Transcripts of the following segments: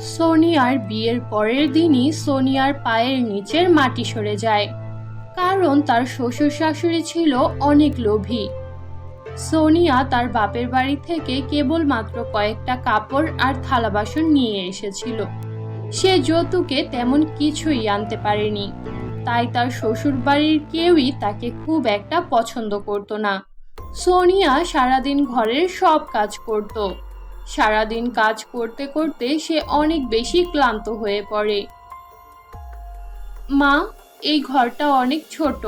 সোনিয়ার বিয়ের পরের দিনই সোনিয়ার পায়ের নিচের মাটি সরে যায়। কারণ তার শ্বশুর শাশুড়ি ছিল অনেক লোভী। সোনিয়া তার বাপের বাড়ি থেকে কেবলমাত্র কয়েকটা কাপড় আর থালা বাসন নিয়ে এসেছিল। সে যৌতুকে তেমন কিছুই আনতে পারেনি। তাই তার শ্বশুর বাড়ির কেউই তাকে খুব একটা পছন্দ করত না। সোনিয়া সারাদিন ঘরের সব কাজ করত। সারাদিন কাজ করতে করতে সে অনেক বেশি ক্লান্ত হয়ে পড়ে। মা, এই ঘরটা অনেক ছোট,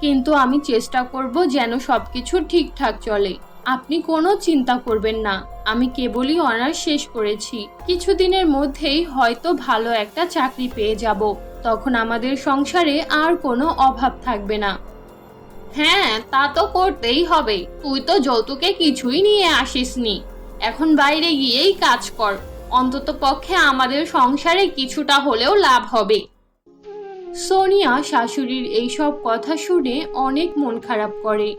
কিন্তু আমি চেষ্টা করব যেন সবকিছু ঠিকঠাক চলে। আপনি কোনো চিন্তা করবেন না, আমি কেবলই অনার্স শেষ করেছি। কিছুদিনের মধ্যেই হয়তো ভালো একটা চাকরি পেয়ে যাব, তখন আমাদের সংসারে আর কোনো অভাব থাকবে না। হ্যাঁ তা তো করতেই হবে। তুই তো যৌতুকে কিছুই নিয়ে আসিসনি। এখন বাইরে গিয়েই কাজ কর। অন্তত পক্ষে আমাদের সংসারে কিছুটা হলেও লাভ হবে। সোনিয়া শাশুড়ির এইসব কথা শুনে অনেক মন খারাপ করে।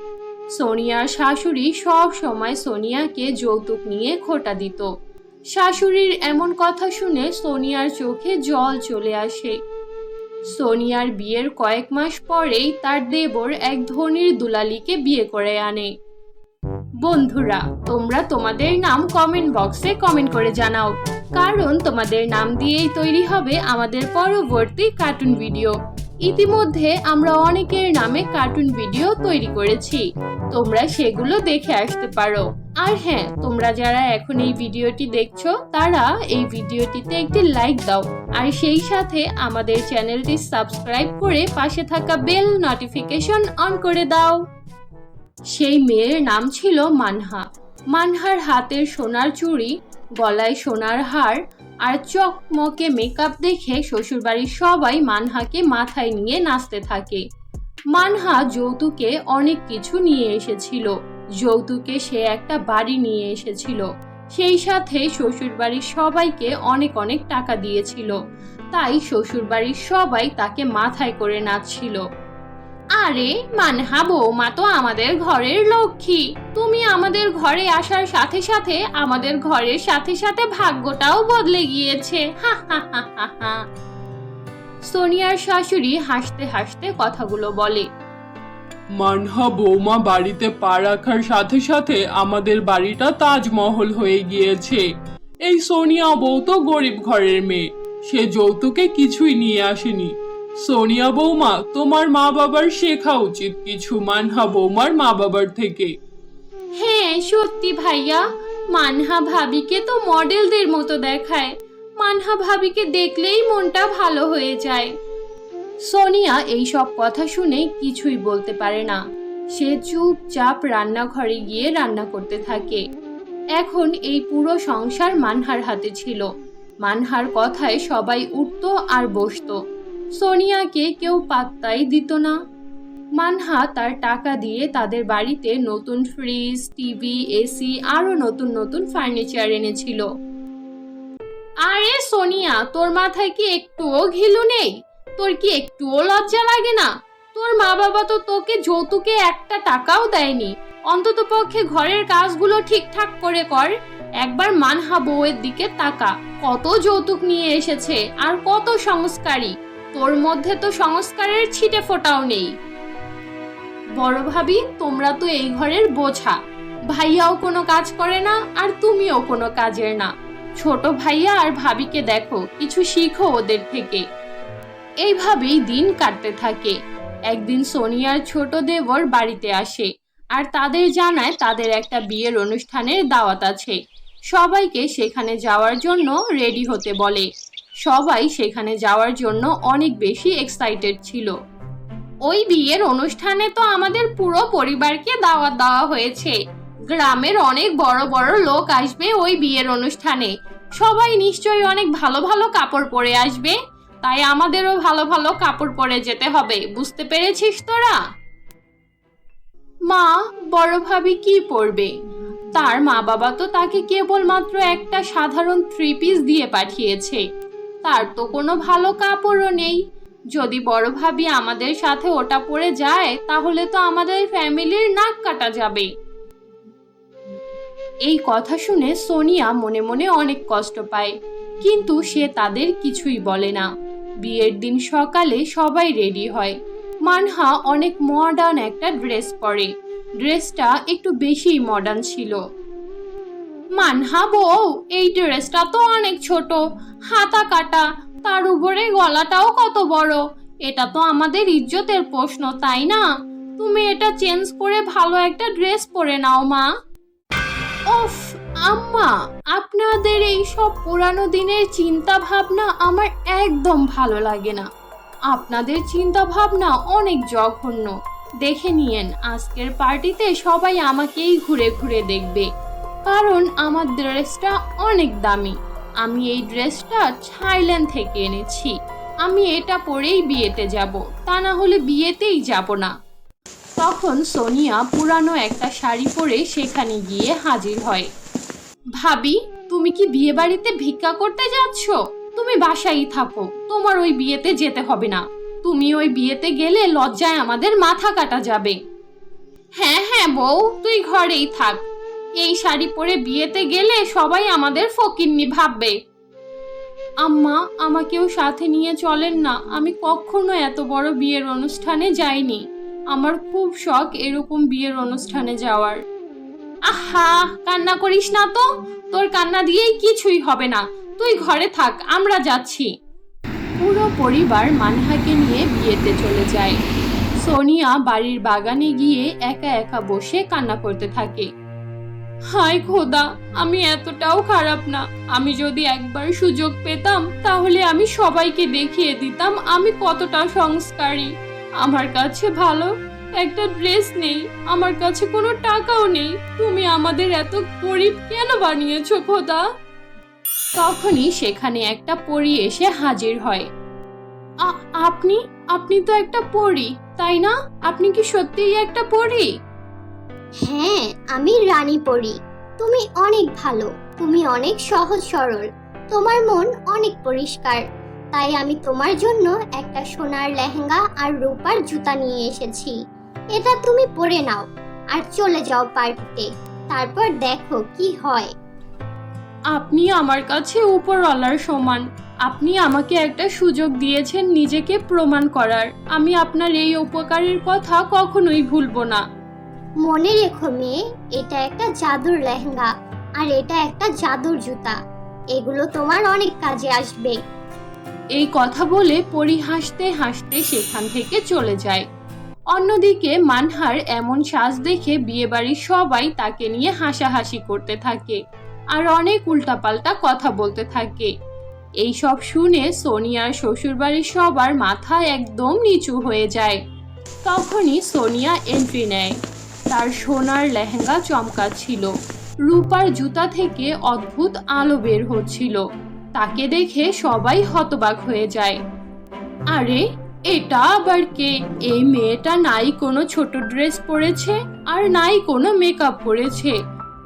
সোনিয়ার শাশুড়ি সব সময় সোনিয়াকে যৌতুক নিয়ে খোটা দিত। শাশুড়ির এমন কথা শুনে সোনিয়ার চোখে জল চলে আসে। সোনিয়ার বিয়ের কয়েক মাস পরেই তার দেবর এক ধনির দুলালিকে বিয়ে করে আনে। বন্ধুরা, তোমরা তোমাদের নাম কমেন্ট বক্সে কমেন্ট করে জানাও, কারণ তোমাদের নাম দিয়েই তৈরি হবে আমাদের পরবর্তী কার্টুন ভিডিও ইতিমধ্যে আমরা অনেকের নামে কার্টুন ভিডিও তৈরি করেছি, তোমরা সেগুলো দেখে আসতে পারো। আর হ্যাঁ তোমরা যারা এখন এই ভিডিওটি দেখছ, তারা এই ভিডিওটিতে একটি লাইক দাও, আর সেই সাথে আমাদের চ্যানেলটি সাবস্ক্রাইব করে পাশে থাকা বেল নোটিফিকেশন অন করে দাও। সেই মেয়ের নাম ছিল মানহা। মানহার হাতের সোনার চুড়ি, গলায় সোনার হার আর চকমকে মেকআপ দেখে শ্বশুরবাড়ির সবাই মানহাকে মাথায় নিয়ে নাচতে থাকে। মানহা যৌতুকে অনেক কিছু নিয়ে এসেছিল। যৌতুকে সে একটা বাড়ি নিয়ে এসেছিল। সেই সাথে শ্বশুরবাড়ির সবাইকে অনেক অনেক টাকা দিয়েছিল। তাই শ্বশুরবাড়ির সবাই তাকে মাথায় করে নাচছিল। আরে, মানহা বৌমা তো আমাদের ঘরের লক্ষ্মী। তুমি আমাদের ঘরে আসার সাথে সাথে আমাদের ঘরের সাথে সাথে ভাগ্যটাও বদলে গিয়েছে। সোনিয়ার শাশুড়ি হাসতে হাসতে কথাগুলো বলে। মানহা বৌমা বাড়িতে পা রাখার সাথে সাথে আমাদের বাড়িটা তাজমহল হয়ে গিয়েছে। এই সোনিয়া বউ তো গরিব ঘরের মেয়ে। সে যৌতুকে কিছুই নিয়ে আসেনি। সোনিয়া বৌমা, তোমার মা বাবার শেখা উচিত কিছু মানহা বৌমার মা বাবার থেকে। হ্যাঁ সত্যি ভাইয়া। মানহা ভাবিকে তো মডেলদের মতো দেখায়। মানহা ভাবিকে দেখলেই মনটা ভালো হয়ে যায়। সোনিয়া এই সব কথা শুনে কিছুই বলতে পারে না। সে চুপচাপ রান্নাঘরে গিয়ে রান্না করতে থাকে। এখন এই পুরো সংসার মানহার হাতে ছিল। মানহার কথায় সবাই উঠতো আর বসতো। সোনিয়াকে কেউ পাত্তাই দিত না। মানহা তার টাকা দিয়ে তাদের বাড়িতে নতুন ফ্রিজ টিভি এসি আরও নতুন নতুন ফার্নিচার এনেছিল। আরে সোনিয়া, তোর মাথায় কি একটুও ঘিলু নেই? তোর কি একটুও লজ্জা লাগে না? তোর মা বাবা তো তোকে যৌতুকে একটা টাকাও দেয়নি। অন্তত পক্ষে ঘরের কাজগুলো ঠিকঠাক করে কর। একবার মানহা বউয়ের দিকে তাকা। কত যৌতুক নিয়ে এসেছে, আর কত সংস্কারী। তোর মধ্যে তো সংস্কারের ছিটে ফোটাও নেই। বড় ভাবি, তোমরা তো এই ঘরের বোঝা। ভাইয়াও কোনো কাজ করে না, আর তুমিও কোনো কাজের না। ছোট ভাইয়া আর ভাবিকে দেখো, কিছু শিখো ওদের থেকে। এইভাবেই দিন কাটতে থাকে। একদিন সোনিয়ার ছোট দেবর বাড়িতে আসে, আর তাদের জানায় তাদের একটা বিয়ের অনুষ্ঠানের দাওয়াত আছে। সবাইকে সেখানে যাওয়ার জন্য রেডি হতে বলে। সবাই সেখানে যাওয়ার জন্য অনেক বেশি এক্সাইটেড ছিল। ওই বিয়ের অনুষ্ঠানে তো আমাদের পুরো পরিবারকে দাওয়াত দেওয়া হয়েছে। গ্রামের অনেক বড় বড় লোক আসবে ওই বিয়ের অনুষ্ঠানে। সবাই নিশ্চয়ই অনেক ভালো ভালো কাপড় পরে আসবে। তাই আমাদেরও ভালো ভালো কাপড় পরে যেতে হবে। বুঝতে পেরেছিস তোরা? মা, বড় ভাবি কি পরবে? তার মা বাবা তো তাকে কেবলমাত্র একটা সাধারণ থ্রি পিস দিয়ে পাঠিয়েছে। তার তো কোনো ভালো কাপড়ও নেই। যদি বড় ভাবি আমাদের সাথে ওটা পরে যায়, তাহলে তো আমাদের ফ্যামিলির নাক কাটা যাবে। এই কথা শুনে সোনিয়া মনে মনে অনেক কষ্ট পায়, কিন্তু সে তাদের কিছুই বলে না। বিয়ের দিন সকালে সবাই রেডি হয়। মানহা অনেক মডার্ন একটা ড্রেস পরে। ড্রেসটা একটু বেশিই মডার্ন ছিল। মানহা বউ, এই ড্রেসটা তো অনেক ছোট। হাতা কাটা, তার উপরে গলাটাও কত বড়। এটা তো আমাদের ইজ্জতের প্রশ্ন, তাই না? তুমি এটা চেঞ্জ করে ভালো একটা ড্রেস পরে নাও, মা। ওফ আম্মা, আপনাদের এই সব পুরানো দিনের চিন্তা ভাবনা আমার একদম ভালো লাগে না। আপনাদের চিন্তা ভাবনা অনেক জঘন্য। দেখে নিয়েন, আজকের পার্টিতে সবাই আমাকেই ঘুরে ঘুরে দেখবে। কারণ আমার ড্রেসটা অনেক দামি। আমি এই ড্রেসটা থাইল্যান্ড থেকে এনেছি। আমি এটা পরেই বিয়েতে যাব, তা না হলে বিয়েতেই যাব না। তখন সোনিয়া পুরানো একটা শাড়ি পরে সেখানে গিয়ে হাজির হয়। ভাবি, তুমি কি বিয়ে বাড়িতে ভিক্ষা করতে যাচ্ছ? তুমি বাসায় থাকো, তোমার ওই বিয়েতে যেতে হবে না। তুমি ওই বিয়েতে গেলে লজ্জায় আমাদের মাথা কাটা যাবে। হ্যাঁ হ্যাঁ বউ, তুই ঘরেই থাক। এই শাড়ি পরে বিয়েতে গেলে সবাই আমাদের ফকিন্নি ভাববে। আম্মা, আমাকেও সাথে নিয়ে চলেন না। আমি কখনো এত বড় বিয়ের অনুষ্ঠানে যাইনি। আমার খুব শখ এরকম বিয়ের অনুষ্ঠানে যাওয়ার। আহা, কান্না করিস না তো। তোর কান্না দিয়েই কিছুই হবে না। তুই ঘরে থাক, আমরা যাচ্ছি। পুরো পরিবার মানহাকে নিয়ে বিয়েতে চলে যায়। সোনিয়া বাড়ির বাগানে গিয়ে একা একা বসে কান্না করতে থাকে। হায় খোদা, আমি এতটাও খারাপ না। আমি যদি একবার সুযোগ পেতাম, তাহলে আমি সবাইকে দেখিয়ে দিতাম আমি কতটা সংস্কারী। আমার কাছে ভালো একটা ড্রেস নেই, আমার কাছে কোনো টাকাও নেই। তুমি আমাদের এত গরিব কেন বানিয়েছো খোদা? তখনই সেখানে একটা পরী এসে হাজির হয়। আপনি আপনি তো একটা পরী, তাই না? আপনি কি সত্যিই একটা পরী? হ্যাঁ আমি রানী পড়ি তুমি অনেক ভালো, তুমি অনেক সহজ সরল। তোমার মন অনেক পরিষ্কার। তাই আমি তোমার জন্য একটা সোনার লেহেঙ্গা আর রূপার জুতা নিয়ে এসেছি। এটা তুমি পরে নাও আর চলে যাও পার্টিতে তারপর দেখো কি হয়। আপনি আমার কাছে উপরওয়ালার সমান। আপনি আমাকে একটা সুযোগ দিয়েছেন নিজেকে প্রমাণ করার। আমি আপনার এই উপকারের কথা কখনোই ভুলবো না। মনে রেখো মেয়ে, এটা একটা জাদুর লেহেঙ্গা আর এটা একটা জাদুর জুতা। এগুলো তোমার অনেক কাজে আসবে। এই কথা বলে পরি হাসতে হাসতে সেখান থেকে চলে যায়। অন্যদিকে মানহার এমন সাজ দেখে বিয়েবাড়ির সবাই তাকে নিয়ে হাসাহাসি করতে থাকে আর অনেক উল্টাপাল্টা কথা বলতে থাকে। এই সব শুনে সোনিয়ার শ্বশুরবাড়ির সবার মাথা একদম নিচু হয়ে যায়। তখনই সোনিয়া এন্ট্রি নেয়। তার সোনার লেহেঙ্গা চমকাচ্ছিল রূপার জুতা থেকে অদ্ভুত আলো বের হচ্ছিল। তাকে দেখে সবাই হতবাক হয়ে যায়। আরে, এটা আবার কে? এই মেয়েটা নাই কোনো ছোট ড্রেস পরেছে আর নাই কোনো মেকআপ করেছে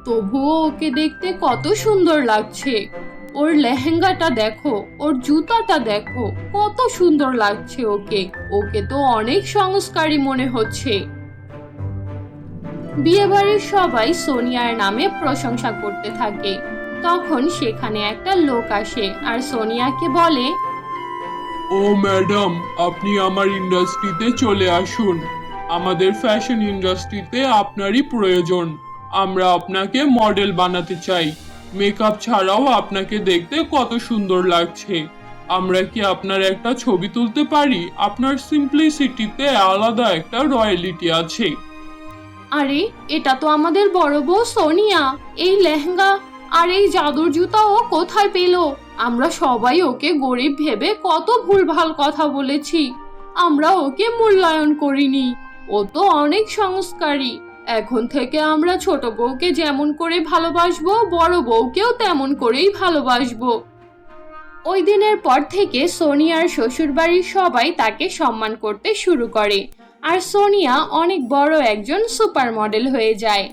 তবুও ওকে দেখতে কত সুন্দর লাগছে। ওর লেহেঙ্গাটা দেখো, ওর জুতাটা দেখো, কত সুন্দর লাগছে ওকে। ওকে তো অনেক সংস্কারী মনে হচ্ছে। বিয়েবাড়ির সবাই সোনিয়ার নামে প্রশংসা করতে থাকে। তখন সেখানে একটা লোক আসে আর সোনিয়াকে বলে, ও ম্যাডাম, আপনি আমার ইন্ডাস্ট্রিতে চলে আসুন। আমাদের ফ্যাশন ইন্ডাস্ট্রিতে আপনারই প্রয়োজন। আমরা আপনাকে মডেল বানাতে চাই। মেকআপ ছাড়াও আপনাকে দেখতে কত সুন্দর লাগছে। আমরা কি আপনার একটা ছবি তুলতে পারি? আপনার সিম্পলিসিটিতে আলাদা একটা রয়্যালিটি আছে। আরে, এটা তো আমাদের বড় বউ সোনিয়া। এই লেহেঙ্গা আর এই জাদুর জুতা ও কোথায় পেল? আমরা সবাই ওকে গরিব ভেবে কত ভুলভাল কথা বলেছি। আমরা ওকে মূল্যায়ন করিনি। ও তো অনেক সংস্কারী। এখন থেকে আমরা ছোট বউকে যেমন করে ভালোবাসবো, বড় বউকেও তেমন করেই ভালোবাসবো। ওই দিনের পর থেকে সোনিয়ার শ্বশুরবাড়ির সবাই তাকে সম্মান করতে শুরু করে। আর সোনিয়া অনেক বড় একজন সুপার মডেল হয়ে যায়।